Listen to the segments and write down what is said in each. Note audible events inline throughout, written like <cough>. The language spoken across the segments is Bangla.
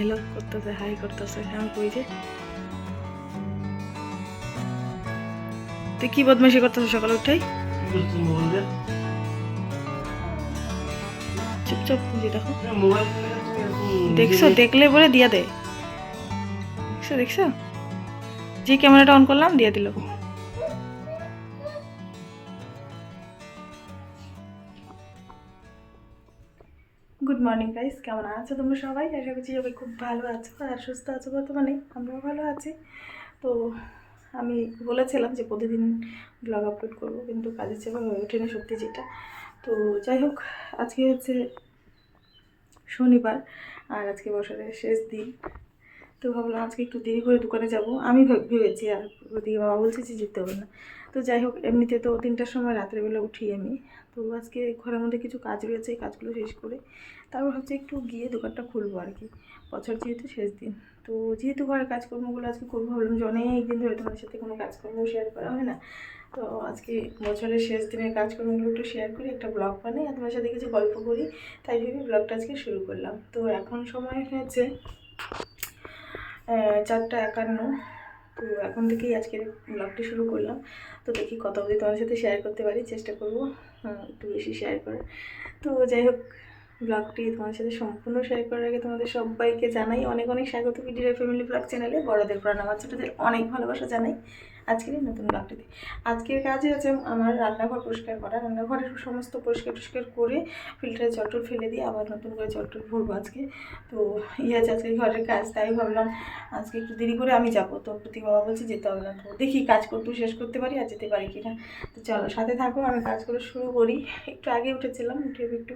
হেলো করতেছে হাই করতেছে আমি কই যে? তুই কি বদমাইশি করতেছ সকালে উঠাই? চুপচাপ দেখো। দেখছ, দেখলে বলে দিয়া দে। দেখছ দেখছ? যে ক্যামেরাটা অন করলাম, দিয়ে দিল। গুড মর্নিং গাইস কেমন আছো তোমরা সবাই? আশা করছি সবাই খুব ভালো আছো আর সুস্থ আছো বর্তমানে। আমরাও ভালো আছি। তো আমি বলেছিলাম যে প্রতিদিন ব্লগ আপলোড করব, কিন্তু কাজের চাপে হয়ে ওঠেনি সত্যি যেটা। তো যাই হোক, আজকে হচ্ছে শনিবার আর আজকে বছরের শেষ দিন। তো ভাবলাম আজকে একটু দেরি করে দোকানে যাব। আমি ভেবেছি আর ওদিকে বাবা বলছে যে যেতে হবে না। তো যাই হোক, এমনিতে তো তিনটার সময় রাত্রেবেলা উঠি আমি। তো আজকে ঘরের মধ্যে কিছু কাজ রয়েছে, এই কাজগুলো শেষ করে তারপর ভাবছি একটু গিয়ে দোকানটা খুলবো আর কি। বছর যেহেতু শেষ দিন। তো যেহেতু ঘরের কাজকর্মগুলো আজকে করব, ভাবলাম যে অনেক দিন ধরে তোমার সাথে কোনো কাজকর্ম শেয়ার করা হয় না। তো আজকে বছরের শেষ দিনের কাজকর্মগুলো একটু শেয়ার করি একটা ব্লগ বানাই আর তোমার সাথে কিছু গল্প করি। তাই ভেবে ব্লগটা আজকে শুরু করলাম। তো এখন সময় হয়েছে চারটা একান্ন। তো এখন থেকেই আজকের ব্লগটি শুরু করলাম। তো দেখি কত অবধি তোমার সাথে শেয়ার করতে পারি, চেষ্টা করব একটু বেশি শেয়ার করার। তো যাই হোক ব্লগটি তোমার সাথে সম্পূর্ণ শেয়ার করার আগে তোমাদের সবাইকে জানাই অনেক অনেক স্বাগত। ভিডিও ফ্যামিলি ব্লগ চ্যানেলে বড়দের প্রাণ আমার ছোটোদের অনেক ভালোবাসা জানাই। আজকের নতুন ব্লগটিতে আজকের কাজে আছে আমার রান্নাঘর পরিষ্কার করা। রান্নাঘরের সমস্ত পরিষ্কার টরিষ্কার করে ফিল্টারে জটল ফেলে দিয়ে আবার নতুন করে জটল ভরবো আজকে। তো ইয়ে আছে আজকে ঘরের কাজ, তাই ভাবলাম আজকে একটু দেরি করে আমি যাব। তো প্রতি বাবা বলছে যেতে হবে না, তো দেখি কাজ করতে শেষ করতে পারি আর যেতে পারি কিনা। তো চলো সাথে থাকো, আমি কাজ করে শুরু করি। একটু আগে উঠেছিলাম, উঠে একটু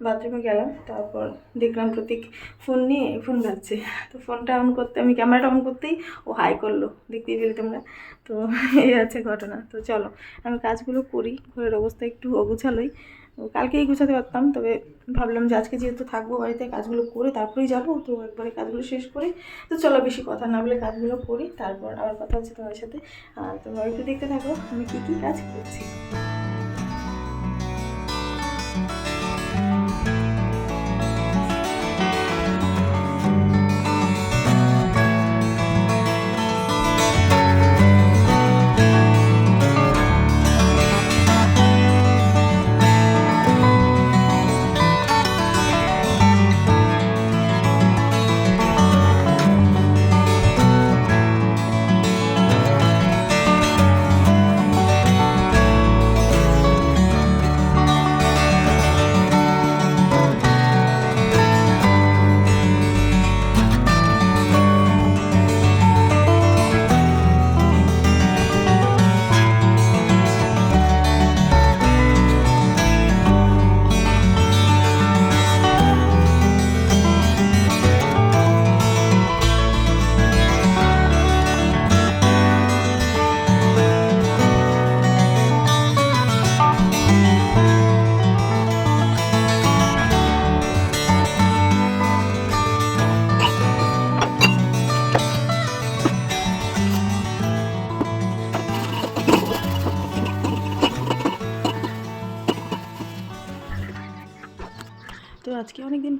বাথরুমে গেলাম, তারপর দেখলাম প্রতীক ফোন নিয়ে ফোন যাচ্ছে তো ফোনটা অন করতে, আমি ক্যামেরাটা অন করতেই ও হাই করল, দেখতেই পেলে তোমরা। তো <laughs> এই আছে ঘটনা। তো চলো, আমি কাজগুলো করি, ঘরের অবস্থা একটু অগুছালোই। কালকেই গুছাতে পারতাম, তবে ভাবলাম যে আজকে যেহেতু থাকব বাড়িতে, কাজগুলো করে তারপরেই যাব, তো একবারে কাজগুলো শেষ করে, তো চলো বেশি কথা না বলে কাজগুলো করি, তারপর আবার কথা হচ্ছে তোমার সাথে। আর তোমরা একটু দেখতে থাকো, আমি কী কী কাজ করছি।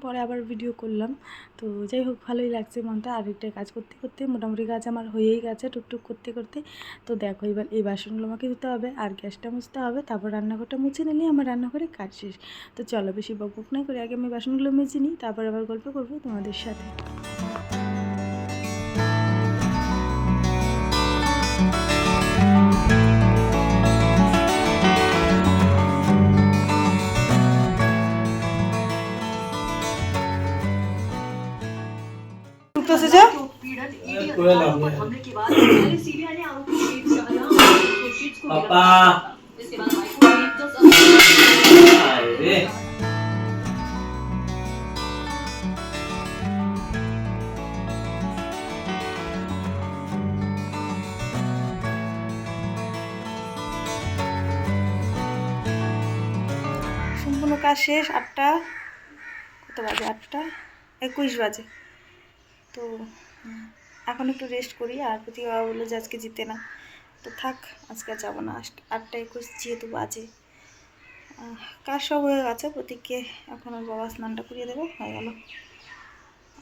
পরে আবার ভিডিও করলাম। তো যাই হোক, ভালোই লাগছে মনটা। আর একটা কাজ করতে করতে, মোটামুটি কাজ আমার হয়েই গেছে টুকটুক করতে করতে। তো দেখো, এবার এই বাসনগুলো আমাকে ধুতে হবে, আর গ্যাসটা মুছতে হবে, তারপর রান্নাঘরটা মুছে নিলে আমার রান্নাঘরে কাজ শেষ। তো চলো বেশি বকবক না করে আগে আমি বাসনগুলো মেজে নিই, তারপর আবার গল্প করব তোমাদের সাথে। সম্পূর্ণ কাজ শেষ আটটা কত বাজে? আটটা একুশ বাজে। তো, এখন একটু রেস্ট করি। আর প্রতি বাবা বলল যে আজকে জিতে না। তো থাক, আজকে যাব না। আট- আটটা একুশ যেহেতু বাজে। কাজ সব হয়ে গেছে? প্রতীককে এখন ওর বাবা স্নানটা করিয়ে দেবে। হয়ে গেল।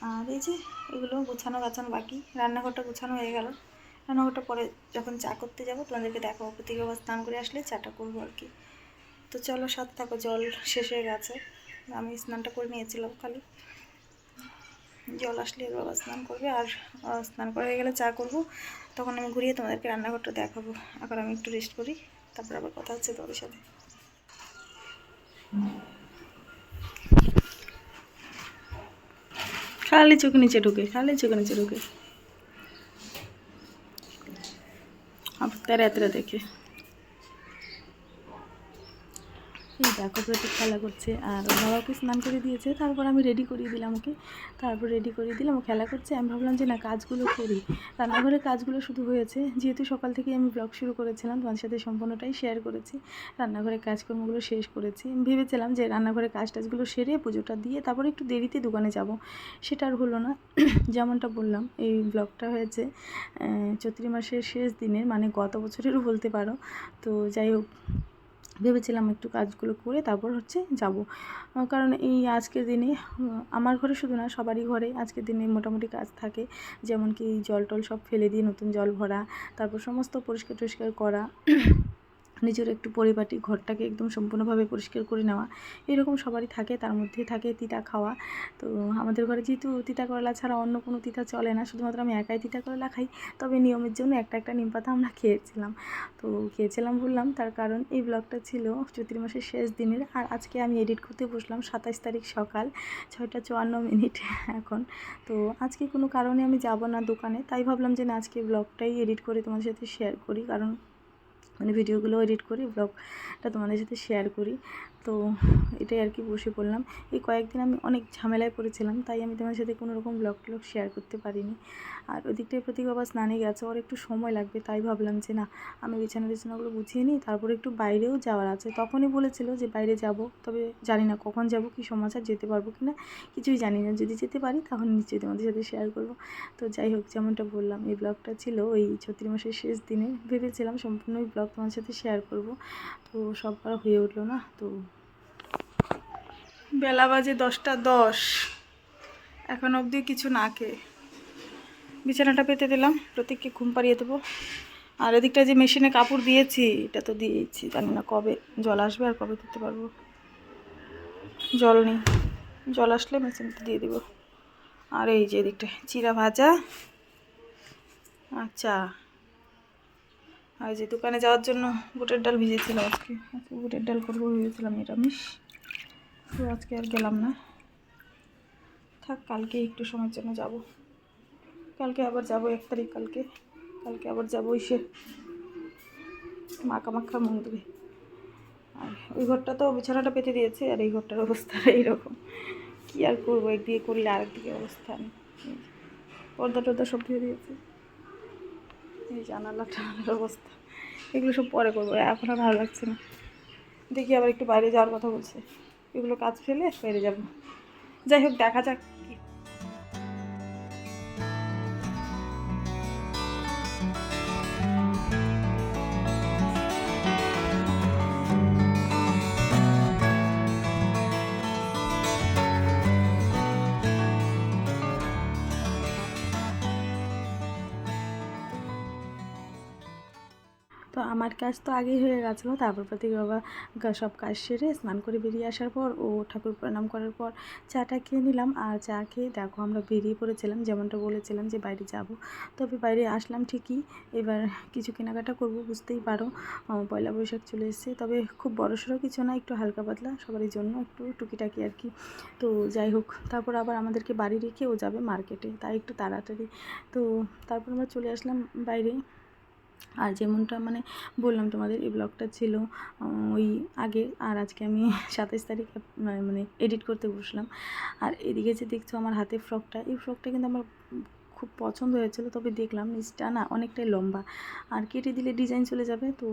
আর এই যে, এগুলো গোছানো গাছানো বাকি। রান্নাঘরটা গোছানো হয়ে গেল। রান্নাঘরটা পরে যখন চা করতে যাব, তোমাদেরকে দেখাবো। প্রত্যেকে বাবা স্নান করে আসলে চাটা করব আর কি। তো চলো, সাথে থাকো। জল শেষ হয়ে গেছে। আমি স্নানটা করে নিয়েছিলাম খালি। জল আসলে আবার স্নান করবে আর স্নান করা গেলে চা করব। তখন আমি ঘুরিয়ে তোমাদেরকে রান্নাঘরটা দেখাবো। এখন আমি একটু রেস্ট করি, তারপর আবার কথা হচ্ছে তোমাদের সাথে। খালি চোখ নিচে ঢুকে, খালি চোখ নিচে ঢুকে। আবার তেরে তেরে দেখে। এই দেখো প্রতীক খেলা করছে। আর বাবাকে স্নান করে দিয়েছে, তারপর আমি রেডি করিয়ে দিলাম ওকে। তারপর রেডি করিয়ে দিলাম, ও খেলা করছে। আমি ভাবলাম যে না, কাজগুলো করি। রান্নাঘরের কাজগুলো শুধু হয়েছে। যেহেতু সকাল থেকে আমি ব্লগ শুরু করেছিলাম তোমার সাথে সম্পূর্ণটাই শেয়ার করেছি। রান্নাঘরের কাজকর্মগুলো শেষ করেছি। ভেবেছিলাম যে রান্নাঘরের কাজ টাজগুলো সেরে পুজোটা দিয়ে তারপরে একটু দেরিতে দোকানে যাব। সেটা আর হলো না। <clears throat> যেমনটা বললাম, এই ব্লগটা হয়েছে চৈত্রি মাসের শেষ দিনের মানে গত বছরেরও বলতে পারো। তো যাই হোক ভেবেছিলাম একটু কাজগুলো করে তারপর হচ্ছে যাব। কারণ এই আজকের দিনে আমার ঘরে শুধু না, সবারই ঘরে আজকের দিনে মোটামুটি কাজ থাকে। যেমন কি জল টল সব ফেলে দিয়ে নতুন জল ভরা, তারপর সমস্ত পরিষ্কার টরিষ্কার করা। নিজের একটু পরিপাটি ঘরটাকে একদম সম্পূর্ণভাবে পরিষ্কার করে নেওয়া। এরকম সবারই থাকে, তার মধ্যে থাকে তিতা খাওয়া। তো আমাদের ঘরে যেহেতু তিতা করলা ছাড়া অন্য কোনো তিতা চলে না, শুধুমাত্র আমি একাই তিতা করলা খাই, তবে নিয়মের জন্য একটা একটা নিম পাতা আমরা খেয়েছিলাম। তো খেয়েছিলাম বললাম, তার কারণ এই ব্লগটা ছিল চৈত্র মাসের শেষ দিনের, আর আজকে আমি এডিট করতে বসলাম সাতাশ তারিখ সকাল ছয়টা চুয়ান্ন মিনিট এখন। তো আজকে কোনো কারণে আমি যাব না দোকানে, তাই ভাবলাম যে না, আজকে ব্লগটাই এডিট করে তোমাদের সাথে শেয়ার করি, কারণ মানে ভিডিওগুলো এডিট করি ব্লগটা তোমাদের সাথে শেয়ার করি। তো এটাই আর কি বসে পড়লাম। এই কয়েকদিন আমি অনেক ঝামেলায় পড়েছিলাম, তাই আমি তোমার সাথে কোনো রকম ব্লগ টলগ শেয়ার করতে পারিনি। আর ওদিকটায় প্রতীক বাবা স্নানে গেছে, ওর একটু সময় লাগবে, তাই ভাবলাম যে না, আমি বিছানা বিছানাগুলো গুছিয়ে নিই, তারপরে একটু বাইরেও যাওয়ার আছে। তখনই বলেছিল যে বাইরে যাব, তবে জানি না কখন যাব, কি সমাচার, যেতে পারব কি না কিছুই জানি না। যদি যেতে পারি, তাহলে নিশ্চয়ই তোমাদের সাথে শেয়ার করব। তো যাই হোক, যেমনটা বললাম, এই ব্লগটা ছিল ওই ছত্রিশ মাসের শেষ দিনে। ভেবেছিলাম সম্পূর্ণ ওই ব্লগ তোমার সাথে শেয়ার করব। তো সব আর হয়ে উঠল না, তো বেলা বাজে দশটা দশ। এখন অবধি কিছু না খেয়ে। বিছানাটা পেতে দিলাম, প্রতীককে ঘুম পাড়িয়ে দেবো। আর এদিকটা যে মেশিনে কাপড় দিয়েছি, এটা তো দিয়েছি জানি না কবে জল আসবে আর কবে দিতে পারব। জল নেই। জল আসলে মেশিনটা দিয়ে দিব। আর এই যে এদিকটা, চিরা ভাজা। আচ্ছা। আর যে দোকানে যাওয়ার জন্য বুটের ডাল ভিজেছিলাম আজকে। আজকে বুটের ডাল করব ভেবেছিলাম নিরামিষ। তো আজকে আর গেলাম না। থাক, কালকে একটু সময়ের জন্য যাব। কালকে আবার যাব, এক তারিখ কালকে। কালকে আবার যাব ইসে মা কামাখ্যা মন্দিরে। আর ওই ঘরটা তো বিছানাটা পেতে দিয়েছে, আর এই ঘরটার অবস্থা <laughs> এইরকম। কী আর করব একদিকে করলে আরেকদিকে অবস্থা পর্দা টর্দা সব দিয়ে দিয়েছে। এই জানালা টানালার অবস্থা। এগুলো সব পরে করব, এখন আর ভালো লাগছে না। দেখি আবার একটু বাইরে যাওয়ার কথা বলছে। এগুলো কাজ ফেলে বেড়ে যাব। যাই হোক দেখা যাক আমার কাজ তো আগেই হয়ে গেছিল। তারপর প্রতীক বাবা সব কাজ সেরে স্নান করে বেরিয়ে আসার পর ও ঠাকুর প্রণাম করার পর চাটা খেয়ে নিলাম। আর চা খেয়ে দেখো আমরা বেরিয়ে পড়েছিলাম, যেমনটা বলেছিলাম যে বাইরে যাব। তবে বাইরে আসলাম ঠিকই, এবার কিছু কেনাকাটা করব, বুঝতেই পারো। পয়লা বৈশাখ চলে এসেছে, তবে খুব বড়সড় কিছু না, একটু হালকা পাতলা, সবারই জন্য একটু টুকিটাকি আর কি। তো যাই হোক, তারপর আবার আমাদেরকে বাড়ি রেখে ও যাবে মার্কেটে, তাই একটু তাড়াতাড়ি। তো তারপর আমরা চলে আসলাম বাইরে। আর যেমনটা মানে বললাম তোমাদের, এই ব্লগটা ছিল ওই আগে, আর আজকে আমি <laughs> সাতাইশ তারিখ, মানে- মানে এডিট করতে বসলাম। আর এদিকে যে দেখছ আমার হাতে ফ্রকটা এই ফ্রকটা কিন্তু আমার খুব পছন্দ হয়েছিল, তবে দেখলাম নিচটা না অনেকটাই লম্বা। আর কেটে দিলে ডিজাইন চলে যাবে, তো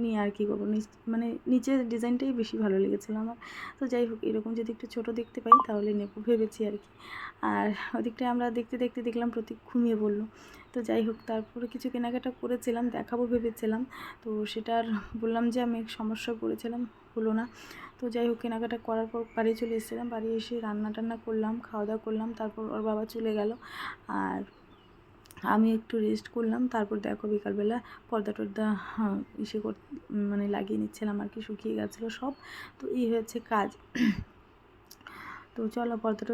নিয়ে আর কি করব? মানে নিচের ডিজাইনটাই বেশি ভালো লেগেছিলো আমার। তো যাই হোক, এরকম যদি একটু ছোট দেখতে পাই, তাহলে নেব ভেবেছি আর কি। আর ওদিকটায় আমরা দেখতে দেখতে দেখলাম প্রতীক ঘুমিয়ে বলল তো যাই হোক, তারপরে কিছু কেনাকাটা করেছিলাম, দেখাবো ভেবেছিলাম। তো সেটার বললাম যে আমি এক সমস্যায় পড়েছিলাম। হলো না। তো যাই হোক কেনাকাটা করার পর বাড়ি চলে এসেছিলাম। বাড়ি এসে রান্না টান্না করলাম খাওয়া দাওয়া করলাম তারপর ওর বাবা চলে গেল। আর আমি একটু রেস্ট করলাম। তারপর দেখো বিকালবেলা পর্দা টর্দা হ্যাঁ, ইসে কর মানে লাগিয়ে নিচ্ছিলাম আর কি শুকিয়ে গেছিল সব। তো এই হয়েছে কাজ। তো চলো পর্দা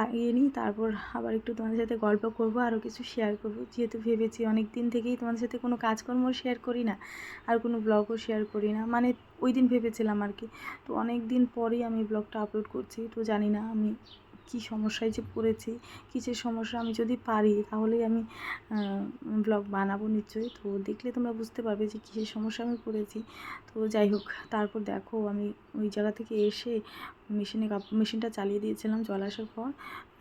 লাগিয়ে নিই, তারপর আবার একটু তোমাদের সাথে গল্প করব, আরও কিছু শেয়ার করব। যেহেতু ভেবেছি অনেক দিন থেকেই তোমাদের সাথে কোনো কাজকর্ম শেয়ার করি না, আর কোনো ব্লগও শেয়ার করি না। মানে ওই দিন ভেবেছিলাম আর কি। তো অনেক দিন পরেই আমি ব্লগটা আপলোড করছি, তো জানি না আমি কি সমস্যায় যে পড়েছি, কিসের সমস্যা আমি যদি পারি তাহলেই আমি ব্লগ বানাবো নিশ্চয়ই। তো দেখলে তোমরা বুঝতে পারবে যে কিসের সমস্যা আমি পড়েছি। তো যাই হোক, তারপর দেখো আমি ওই জায়গা থেকে এসে মেশিনে কাপ, মেশিনটা চালিয়ে দিয়েছিলাম, জল আসার পর।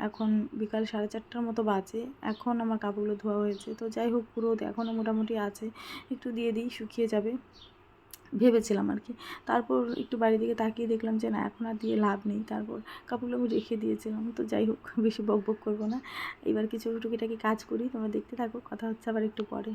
এখন বিকাল সাড়ে চারটার মতো বাজে, এখন আমার কাপড়গুলো ধোয়া হয়েছে। তো যাই হোক, পুরো এখনও মোটামুটি আছে। একটু দিয়ে দিই, শুকিয়ে যাবে। ভেবেছিলাম আর কি। তারপর একটু বাড়ির দিকে তাকিয়ে দেখলাম যে না, এখন আর দিয়ে লাভ নেই। তারপর কাপড়গুলো আমি রেখে দিয়েছিলাম। তো যাই হোক, বেশি বক বক করব না। এবার কিছু টুকিটাকি কাজ করি, তোমরা দেখতে থাকো। কথা হচ্ছে আবার একটু পরে।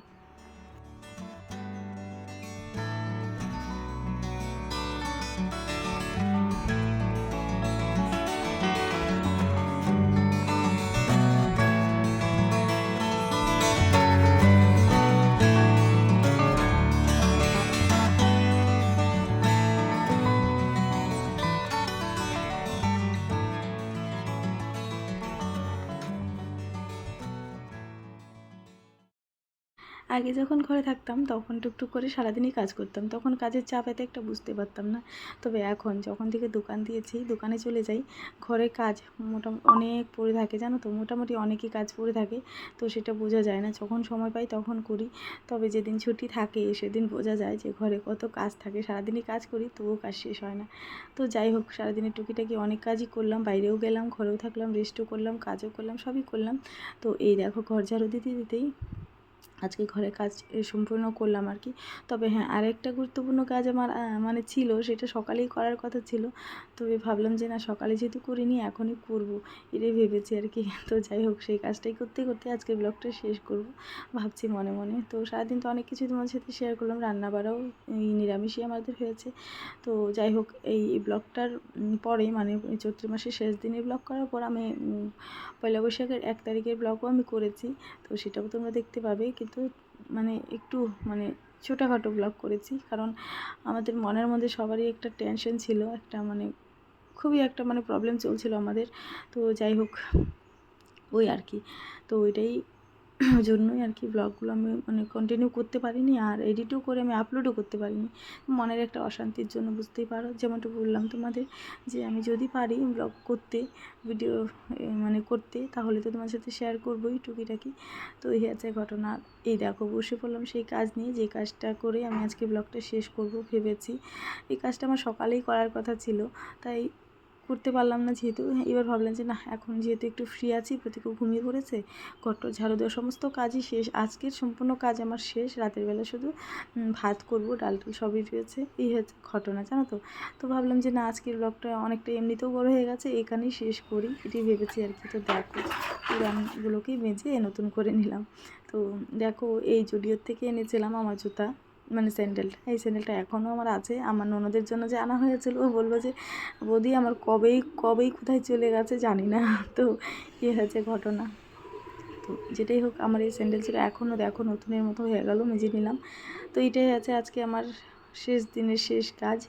আগে যখন ঘরে থাকতাম, তখন টুকটুক করে সারাদিনই কাজ করতাম। তখন কাজের চাপ এত একটা বুঝতে পারতাম না। তবে এখন যখন থেকে দোকান দিয়েছি, দোকানে চলে যাই, ঘরে কাজ মোটামুটি অনেক পড়ে থাকে, জানো তো? মোটামুটি অনেকই কাজ পড়ে থাকে, তো সেটা বোঝা যায় না। যখন সময় পাই তখন করি। তবে যেদিন ছুটি থাকে, সেদিন বোঝা যায় যে ঘরে কত কাজ থাকে। সারাদিনই কাজ করি, তবুও কাজ শেষ হয় না। তো যাই হোক, সারাদিনের টুকিটাকি অনেক কাজই করলাম। বাইরেও গেলাম, ঘরেও থাকলাম রেস্টও করলাম, কাজও করলাম, সবই করলাম। তো এই দেখো, ঘর ঝাড়ু দিতে দিতেই আজকে ঘরে কাজ সম্পূর্ণ করলাম আর কি। তবে হ্যাঁ আরেকটা গুরুত্বপূর্ণ কাজ আমার মানে ছিল, সেটা সকালেই করার কথা ছিল। তবে ভাবলাম যে না, সকালে যেহেতু করিনি, এখনই করব, এটাই ভেবেছি আর কি। তো যাই হোক, সেই কাজটাই করতে করতে আজকে ব্লগটা শেষ করব, ভাবছি মনে মনে। তো সারাদিন তো অনেক কিছু তোমার সাথে শেয়ার করলাম, রান্নাবাড়াও, এই নিরামিষই আমাদের হয়েছে। তো যাই হোক, এই ব্লগটার পরে মানে চৈত্র মাসের শেষ দিনে ব্লগ করার পর আমি পয়লা বৈশাখের এক তারিখের ব্লগও আমি করেছি। তো সেটাও তোমরা দেখতে পাবে। কিন্তু মানে একটু মানে ছোটোখাটো ব্লগ করেছি। কারণ আমাদের মনের মধ্যে সবারই একটা টেনশন ছিল, একটা মানে খুবই একটা মানে প্রবলেম চলছিল আমাদের। তো যাই হোক, ওই আর কি। তো ওইটাই <clears throat> জন্যই আর কি ব্লগগুলো আমি মানে কন্টিনিউ করতে পারিনি আর এডিটও করে আমি আপলোডও করতে পারিনি। মনের একটা অশান্তির জন্য বুঝতেই পারো, যেমনটা বললাম তোমাদের যে আমি যদি পারি ব্লগ করতে ভিডিও মানে করতে, তাহলে তো তোমার সাথে শেয়ার করবোই টুকিটাকি। তো এই আছে ঘটনা। এই দেখো বসে পড়লাম সেই কাজ নিয়ে, যে কাজটা করে আমি আজকে ব্লগটা শেষ করব ভেবেছি। এই কাজটা আমার সকালেই করার কথা ছিল। তাই করতে পারলাম না যেহেতু, এবার ভাবলাম যে না, এখন যেহেতু একটু ফ্রি আছি প্রতিকেও ঘুমিয়ে পড়েছে ঘর ঝাড়ু দেওয়া সমস্ত কাজই শেষ, আজকের সম্পূর্ণ কাজ আমার শেষ, রাতের বেলা শুধু ভাত করব, ডাল টাল সবই রয়েছে, এই হচ্ছে ঘটনা, জানো তো? তো ভাবলাম যে না, আজকের ব্লগটা অনেকটা এমনিতেও বড় হয়ে গেছে, এখানেই শেষ করি, এটাই ভেবেছি আর কি, তো দেখো, পুরানগুলোকেই বেঁচে নতুন করে নিলাম, তো দেখো, এই জুডিওর থেকে এনেছিলাম আমার জুতা মানে স্যান্ডেল। এই স্যান্ডেলটা এখনও আমার আছে। আমার ননদের জন্য যে আনা হয়েছিল, ও বলব যে, বৌদি, আমার কবেই কবেই কোথায় চলে গেছে জানি না। <laughs> তো ইয়ে হয়েছে ঘটনা। তো যেটাই হোক, আমার এই স্যান্ডেল ছিল এখনও দেখো, নতুনের মতো হয়ে গেল, মেজে নিলাম। তো এটাই আছে আজকে আমার শেষ দিনের শেষ কাজ।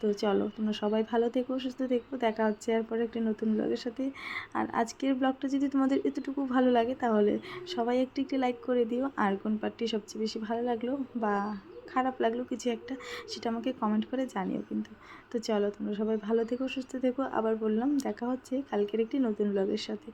তো চলো, তোমরা সবাই ভালো থেকো, সুস্থ থেকো, দেখা হচ্ছে এরপরে একটি নতুন ব্লগের সাথে। আর আজকের ব্লগটা যদি তোমাদের এতটুকু ভালো লাগে, তাহলে সবাই একটি একটি লাইক করে দিও। আর কোন পার্টটি সবচেয়ে বেশি ভালো লাগল, বা খারাপ লাগল কিছু একটা, সেটা আমাকে কমেন্ট করে জানিও কিন্তু। তো চলো তোমরা সবাই ভালো থেকো, সুস্থ থেকো। আবার বললাম, দেখা হচ্ছে কালকের একটি নতুন ব্লগের সাথে।